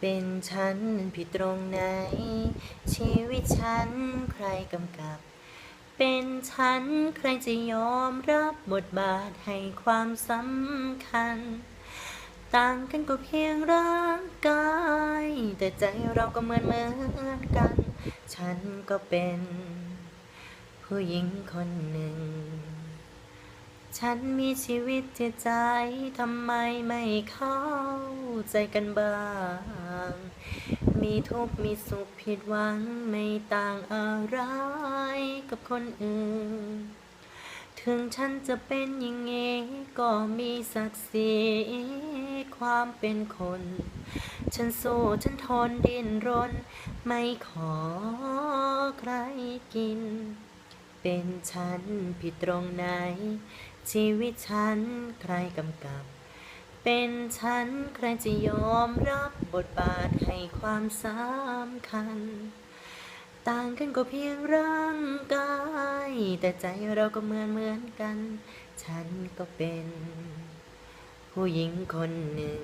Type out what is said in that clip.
เป็นฉันมันผิดตรงไหน ชีวิตฉันใครกำกับ เป็นฉันใครจะยอมรับบทบาทให้ความสำคัญ ต่างกันก็เพียงร่างกาย แต่ใจเราก็เหมือนเหมือนกัน ฉันก็เป็น ผู้หญิงคนหนึ่งฉันมีชีวิตจิตใจ ทำไมไม่เข้าใจกันบ้าง มีทุกข์มีสุขผิดหวังไม่ต่างอะไรกับคนอื่น ถึงฉันจะเป็นอย่างงี้ก็มีศักดิ์ศรีความเป็นคน ฉันสู้ฉันทนดิ้นรน ไม่ขอใครกิน เป็นฉันผิดตรงไหน ชีวิตฉันใครกำกับ เป็นฉันใครจะยอมรับบทบาทให้ความสำคัญ ต่างกันก็เพียงร่างกาย แต่ใจเราก็เหมือนเหมือนกัน ฉันก็เป็น ผู้หญิงคนหนึ่ง